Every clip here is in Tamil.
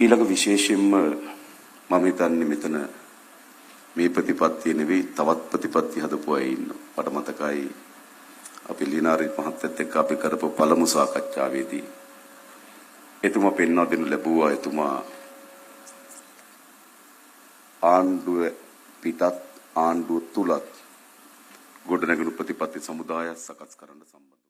ඊළඟ විශේෂයෙන්ම මම හිතන්නේ මෙතන මේ ප්‍රතිපත්තිය නෙවෙයි තවත් ප්‍රතිපත්ති හදපු අය ඉන්නවා. මට මතකයි අපි ලිනාරි මහත්තයත් එක්ක අපි කරපු පළමු සාකච්ඡාවේදී එතුමා පෙන්වා දෙනු ලැබුවා එතුමා ආණ්ඩුව පිටත් ආණ්ඩුව තුලත් ගොඩනැගුණු ප්‍රතිපත්ති සමුදායක් සකස් කරන්න සම්බන්ධ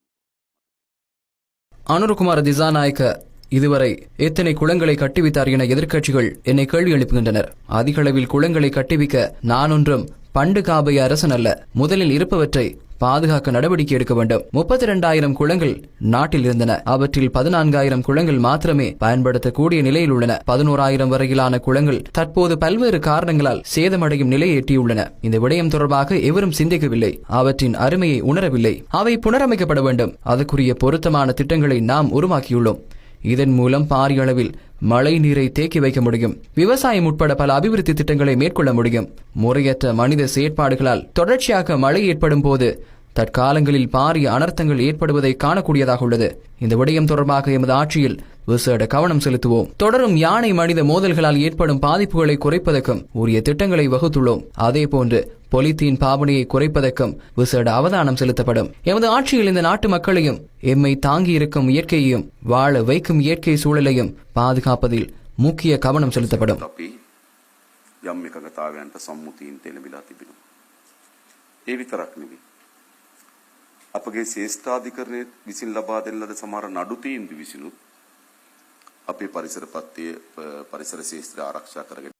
අනුර කුමාර දිසානායක இதுவரை எத்தனை குளங்களை கட்டுவித்தார் என எதிர்க்கட்சிகள் என்னை கேள்வி எழுப்புகின்றனர். அதிக அளவில் குளங்களை கட்டுவிக்க நான் ஒன்றும் பண்டு காபைய அரசன் அல்ல. முதலில் இருப்பவற்றை பாதுகாக்க நடவடிக்கை எடுக்க வேண்டும். முப்பத்தி இரண்டாயிரம் குளங்கள் நாட்டில் இருந்தன. அவற்றில் பதினான்காயிரம் குளங்கள் மாத்திரமே பயன்படுத்தக்கூடிய நிலையில் உள்ளன. பதினோராயிரம் வரையிலான குளங்கள் தற்போது பல்வேறு காரணங்களால் சேதமடையும் நிலையை எட்டியுள்ளன. இந்த விடயம் தொடர்பாக எவரும் சிந்திக்கவில்லை. அவற்றின் அருமையை உணரவில்லை. அவை புனரமைக்கப்பட வேண்டும். அதற்குரிய பொருத்தமான திட்டங்களை நாம் உருவாக்கியுள்ளோம். இதன் மூலம் பாரிய அளவில் மழை நீரை தேக்கி வைக்க முடியும். விவசாயம் உட்பட பல அபிவிருத்தி திட்டங்களை மேற்கொள்ள முடியும். முறையற்ற மனித செயற்பாடுகளால் தொடர்ச்சியாக மழை ஏற்படும் போது தற்காலங்களில் பாரிய அனர்த்தங்கள் ஏற்படுவதை காணக்கூடியதாக உள்ளது. இந்த விடயம் தொடர்பாக எமது ஆட்சியில் விசேட கவனம் செலுத்துவோம் தொடரும் யானை மனித மோதல்களால் ஏற்படும் பாதிப்புகளை குறைப்பதற்கும் உரிய திட்டங்களை வகுத்துள்ளோம் அதேபோன்று பொலித்தீன் பாவனையை குறைப்பதற்கும் விசேட அவதானம் செலுத்தப்படும் எமது ஆட்சியில் இந்த நாட்டு மக்களையும் எம்மை தாங்கி இருக்கும் இயற்கையையும் வாழ வைக்கும் இயற்கை சூழலையும் பாதுகாப்பதில் முக்கிய கவனம் செலுத்தப்படும் අපි යම් එකගතාවයන්ට සම්මුතියින් තෙළඹිලා තිබෙනවා. ඒ විතරක් නෙවෙයි. අපගේ ශේෂ්ඨාධිකරණය විසින් ලබා දෙන ලද සමහර නඩු තීන්දුව විසිනුත් අපේ පරිසර පත්තිය පරිසර ශේෂ්ත්‍රය ආරක්ෂා කරගෙන